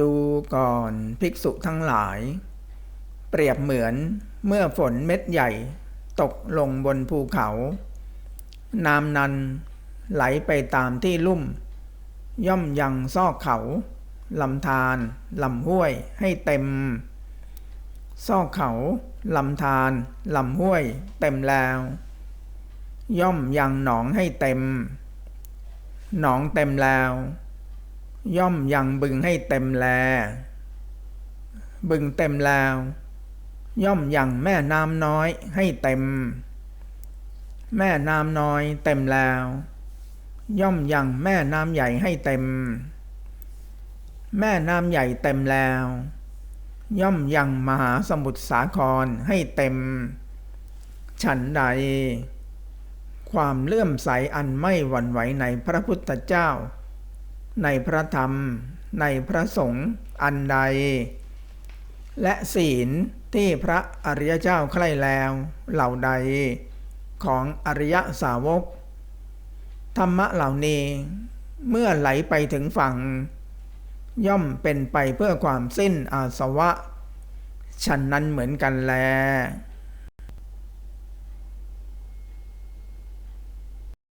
ดูก่อนภิกษุทั้งหลาย เปรียบเหมือนเมื่อฝนเม็ดใหญ่ ตกลงบนภูเขา น้ำนันไหลไปตามที่ลุ่ม ย่อมยังซอกเขาลำธารลำห้วยให้เต็ม ซอกเขาลำธารลำห้วยเต็มแล้ว ย่อมยังหนองให้เต็ม หนองเต็มแล้ว ย่อมยังบึงให้เต็มแล บึงเต็มแล้ว ย่อมยังแม่น้ำน้อยให้เต็ม แม่น้ำน้อยเต็มแล้ว ย่อมยังแม่น้ำใหญ่ให้เต็ม แม่น้ำใหญ่เต็มแล้ว ย่อมยังมหาสมุทรสาครให้เต็ม ฉันใด ความเลื่อมใสอันไม่หวั่นไหวในพระพุทธเจ้า ในพระธรรม ในพระสงฆ์อันใด และศีลที่พระอริยเจ้าใคร่แล้วเหล่าใด ของอริยสาวก ธรรมะเหล่านี้ เมื่อไหลไปถึงฝั่ง ย่อมเป็นไปเพื่อความสิ้นอาสวะ ฉันนั้นเหมือนกันแล